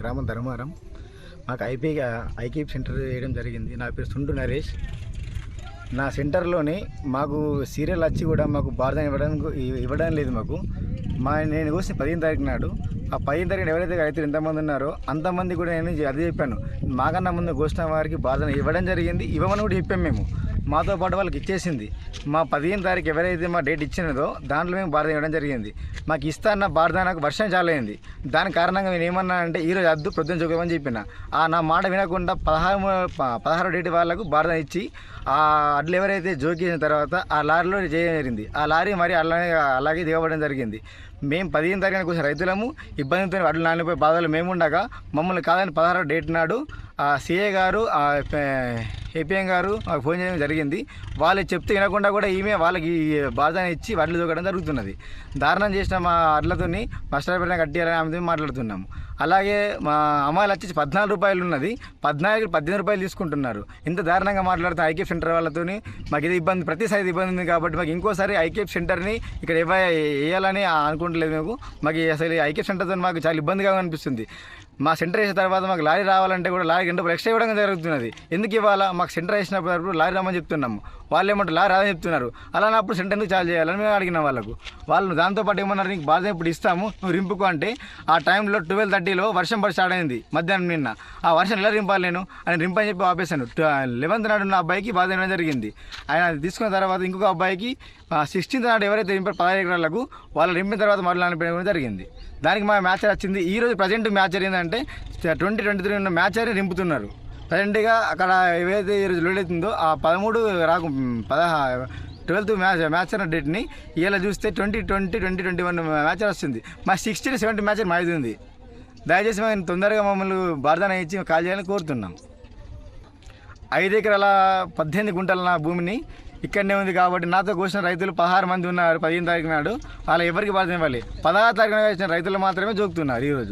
గ్రామం ధర్మారం. మాకు IP ఐకీప్ centre వేయడం జరిగింది. నా పేరు సుండు నరేష్. నా సెంటర్లోని మాకు సీరియల్ వచ్చి కూడా మాకు బాధ ఇవ్వడం ఇవ్వడం లేదు మాకు. మా నేను కోసి పదిహేను తారీఖు నాడు. ఆ పదిహేను తారీఖు ఎవరైతే రైతులు ఎంతమంది ఉన్నారో అంతమంది కూడా నేను అదే చెప్పాను. మాకన్నా ముందు కోసిన వారికి బాధన ఇవ్వడం జరిగింది. ఇవ్వమని కూడా చెప్పాము మేము. మాతో పాటు వాళ్ళకి ఇచ్చేసింది. మా పదిహేను తారీఖు ఎవరైతే మా డేట్ ఇచ్చినదో దాంట్లో మేము భారత ఇవ్వడం జరిగింది. మాకు ఇస్తా అన్న నాకు వర్షం చాలా అయింది దాని కారణంగా నేను ఏమన్నా అంటే ఈరోజు అద్దు ప్రొద్దున చూపమని చెప్పిన. ఆ నా మాట వినకుండా పదహారు పదహారు డేట్ వాళ్ళకు భారత ఇచ్చి ఆ అడ్లు ఎవరైతే జోకేసిన తర్వాత ఆ లారీలో చేయడం జరిగింది. ఆ లారీ మరి అలాగే అలాగే దిగబడడం జరిగింది. మేము పదిహేను తారీఖున కోసం రైతులము ఇబ్బందితో అడ్లు నానిపోయి బాధలు మేము ఉండగా మమ్మల్ని కాదని పదహారు డేట్ నాడు ఆ సీఏ గారు ఏపీఎం గారు మాకు ఫోన్ చేయడం జరిగింది. వాళ్ళు చెప్తే వినకుండా కూడా ఈమె వాళ్ళకి బాధని ఇచ్చి వడ్లు దూకడం జరుగుతున్నది. దారుణం చేసిన మా అడ్లతోని నష్టపరిణ కట్టియాలని ఆమెతో మాట్లాడుతున్నాము. అలాగే మా అమ్మాయిలు వచ్చేసి పద్నాలుగు రూపాయలు ఉన్నది. పద్నాలుగు పద్దెనిమిది రూపాయలు తీసుకుంటున్నారు. ఇంత దారుణంగా మాట్లాడుతున్న ఐకేఫ్ సెంటర్ వాళ్ళతోని మాకు ఇది ఇబ్బంది ప్రతిసారి ఇబ్బంది ఉంది కాబట్టి మాకు ఇంకోసారి ఐకేఫ్ సెంటర్ని ఇక్కడ ఇవ్వ వేయాలని అనుకుంటలేదు మేము. మాకు అసలు ఐకేఫ్ సెంటర్తో మాకు చాలా ఇబ్బందిగా అనిపిస్తుంది. మా సెంటర్ వేసిన తర్వాత మాకు లారీ రావాలంటే కూడా లారీ రెండు ఎక్స్ట్రా ఇవ్వడం జరుగుతున్నది. ఎందుకు ఇవ్వాలా? మాకు సెంటర్ వేసినప్పుడు లారీ రమ్మని చెప్తున్నాము. వాళ్ళు ఏమంటారు లారీ రాదని చెప్తున్నారు. అలానప్పుడు సెంటర్ ఎందుకు చార్జ్ చేయాలని మేము అడిగిన వాళ్ళకు. వాళ్ళు దాంతోపాటు ఏమన్నారు నీకు బాధ ఇప్పుడు ఇస్తాము నువ్వు రింపుకు అంటే ఆ టైంలో ట్వెల్వ్ థర్టీలో వర్షం పడి స్టార్ట్ అయింది మధ్యాహ్నం నిన్న. ఆ వర్షం ఎలా రింపాలి నేను? అని రింపని చెప్పి ఆపేశాను. లెవెన్త్ నాడు నా అబ్బాయికి బాధ ఇవ్వడం జరిగింది. ఆయన అది తీసుకున్న తర్వాత ఇంకొక అబ్బాయికి సిక్స్టీన్త్ నాడు ఎవరైతే రింపారు పదహారు ఎకరాలకు వాళ్ళు రింపిన తర్వాత మరలా అనిపించడం జరిగింది. దానికి మా మ్యాచ్ వచ్చింది. ఈ రోజు ప్రజెంట్ మ్యాచ్ ఏంటంటే ట్వంటీ ట్వంటీ త్రీ ఉన్న మ్యాచ్ అని రింపుతున్నారు. ప్రజెంట్గా అక్కడ ఏవైతే ఈ రోజు అవుతుందో ఆ పదమూడు రాకు పదహా ట్వెల్త్ మ్యాచ్ మ్యాచ్ అన్న డేట్ని ఇలా చూస్తే twenty twenty twenty twenty one match వస్తుంది. మా సిక్స్టీన్ సెవెంటీ మ్యాచ్ మాది ఉంది. దయచేసి మేము తొందరగా మమ్మల్ని బార్దాన ఇచ్చి కాల్ చేయాలని కోరుతున్నాం. ఐదు ఎకరాల పద్దెనిమిది గుంటల నా భూమిని ఇక్కడనే ఉంది కాబట్టి నాతో కూర్చున్న రైతులు పదహారు మంది ఉన్నారు పదిహేను తారీఖు నాడు. వాళ్ళ ఎవరికి బాధ్యత ఇవ్వాలి? పదహారు తారీఖున వచ్చిన రైతులు మాత్రమే జోగుతున్నారు ఈరోజు